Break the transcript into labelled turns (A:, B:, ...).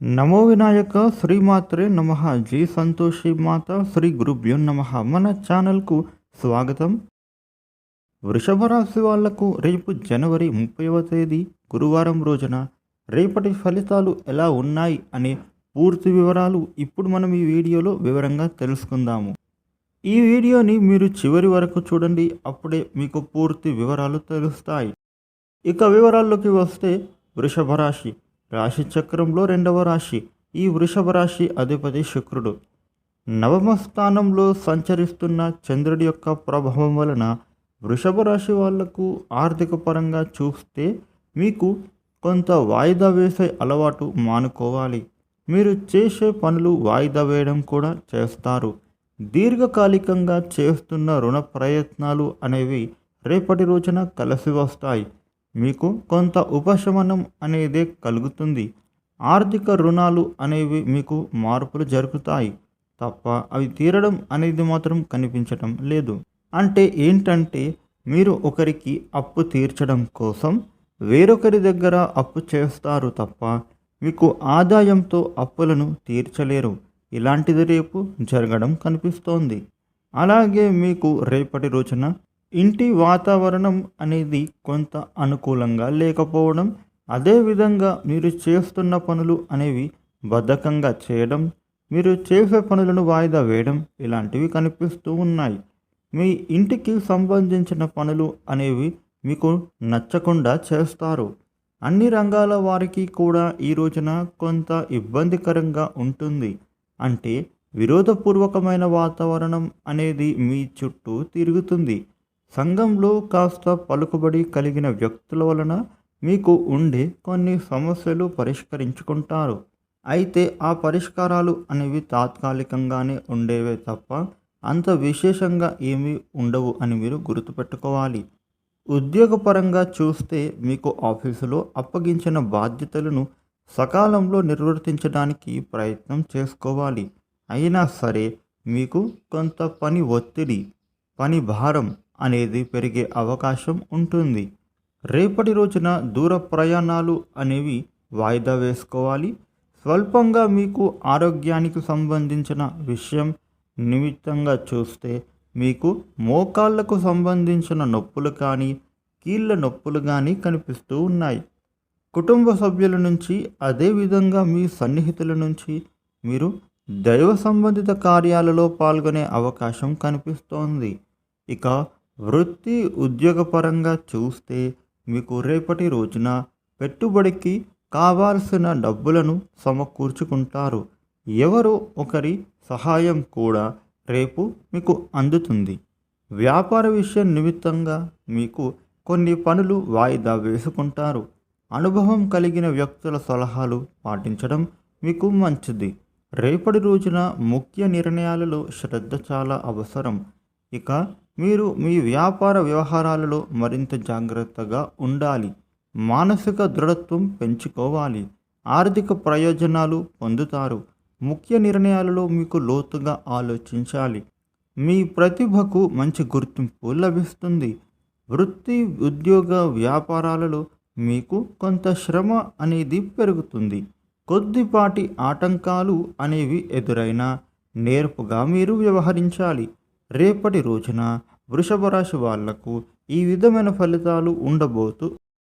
A: నమో వినాయక శ్రీమాత్రే నమ జీ సంతోషి మాత శ్రీ గురుభ్యో నమ. మన ఛానల్కు స్వాగతం. వృషభ రాశి వాళ్ళకు రేపు జనవరి ముప్పైవ తేదీ గురువారం రోజున రేపటి ఫలితాలు ఎలా ఉన్నాయి అనే పూర్తి వివరాలు ఇప్పుడు మనం ఈ వీడియోలో వివరంగా తెలుసుకుందాము. ఈ వీడియోని మీరు చివరి వరకు చూడండి అప్పుడే మీకు పూర్తి వివరాలు తెలుస్తాయి. ఇక వివరాల్లోకి వస్తే వృషభ రాశి. రాశి చక్రంలో రెండవ రాశి ఈ వృషభ రాశి అధిపతి శుక్రుడు. నవమ స్థానంలో సంచరిస్తున్న చంద్రుడి యొక్క ప్రభావం వలన వృషభ రాశి వాళ్ళకు ఆర్థిక పరంగా చూస్తే మీకు కొంత వాయిదా వేసే అలవాటు మానుకోవాలి. మీరు చేసే పనులు వాయిదా వేయడం కూడా చేస్తారు. దీర్ఘకాలికంగా చేస్తున్న రుణ ప్రయత్నాలు అనేవి రేపటి రోజున కలిసి వస్తాయి. మీకు కొంత ఉపశమనం అనేది కలుగుతుంది. ఆర్థిక రుణాలు అనేవి మీకు మార్పులు జరుగుతాయి తప్ప అవి తీరడం అనేది మాత్రం కనిపించడం లేదు. అంటే ఏంటంటే మీరు ఒకరికి అప్పు తీర్చడం కోసం వేరొకరి దగ్గర అప్పు చేస్తారు తప్ప మీకు ఆదాయంతో అప్పులను తీర్చలేరు. ఇలాంటిది రేపు జరగడం కనిపిస్తోంది. అలాగే మీకు రేపటి రోజున ఇంటి వాతావరణం అనేది కొంత అనుకూలంగా లేకపోవడం అదేవిధంగా మీరు చేస్తున్న పనులు అనేవి బద్ధకంగా చేయడం మీరు చేసే పనులను వాయిదా వేయడం ఇలాంటివి కనిపిస్తూ ఉన్నాయి. మీ ఇంటికి సంబంధించిన పనులు అనేవి మీకు నచ్చకుండా చేస్తారు. అన్ని రంగాల వారికి కూడా ఈ రోజున కొంత ఇబ్బందికరంగా ఉంటుంది. అంటే విరోధపూర్వకమైన వాతావరణం అనేది మీ చుట్టూ తిరుగుతుంది. సంఘంలో కాస్త పలుకుబడి కలిగిన వ్యక్తుల వలన మీకు ఉండే కొన్ని సమస్యలు పరిష్కరించుకుంటారు. అయితే ఆ పరిష్కారాలు అనేవి తాత్కాలికంగానే ఉండేవే తప్ప అంత విశేషంగా ఏమీ ఉండవు అని మీరు గుర్తుపెట్టుకోవాలి. ఉద్యోగపరంగా చూస్తే మీకు ఆఫీసులో అప్పగించిన బాధ్యతలను సకాలంలో నిర్వర్తించడానికి ప్రయత్నం చేసుకోవాలి. అయినా సరే మీకు కొంత పని ఒత్తిడి పని భారం అనేది పెరిగే అవకాశం ఉంటుంది. రేపటి రోజున దూర ప్రయాణాలు అనేవి వాయిదా వేసుకోవాలి. స్వల్పంగా మీకు ఆరోగ్యానికి సంబంధించిన విషయం నిమిత్తంగా చూస్తే మీకు మోకాళ్ళకు సంబంధించిన నొప్పులు కానీ కీళ్ళ నొప్పులు కానీ కనిపిస్తూ ఉన్నాయి. కుటుంబ సభ్యుల నుంచి అదేవిధంగా మీ సన్నిహితుల నుంచి మీరు దైవ సంబంధిత కార్యాలలో పాల్గొనే అవకాశం కనిపిస్తోంది. ఇక వృత్తి ఉద్యోగపరంగా చూస్తే మీకు రేపటి రోజున పెట్టుబడికి కావాల్సిన డబ్బులను సమకూర్చుకుంటారు. ఎవరో ఒకరి సహాయం కూడా రేపు మీకు అందుతుంది. వ్యాపార విషయం నిమిత్తంగా మీకు కొన్ని పనులు వాయిదా వేసుకుంటారు. అనుభవం కలిగిన వ్యక్తుల సలహాలు పాటించడం మీకు మంచిది. రేపటి రోజున ముఖ్య నిర్ణయాలలో శ్రద్ధ చాలా అవసరం. ఇక మీరు మీ వ్యాపార వ్యవహారాలలో మరింత జాగ్రత్తగా ఉండాలి. మానసిక దృఢత్వం పెంచుకోవాలి. ఆర్థిక ప్రయోజనాలు పొందుతారు. ముఖ్య నిర్ణయాలలో మీకు లోతుగా ఆలోచించాలి. మీ ప్రతిభకు మంచి గుర్తింపు లభిస్తుంది. వృత్తి ఉద్యోగ వ్యాపారాలలో మీకు కొంత శ్రమ అనేది పెరుగుతుంది. కొద్దిపాటి ఆటంకాలు అనేవి ఎదురైనా నేర్పుగా మీరు వ్యవహరించాలి. రేపటి రోజున వృషభ రాశి వాళ్ళకు ఈ విధమైన ఫలితాలు ఉండబోతు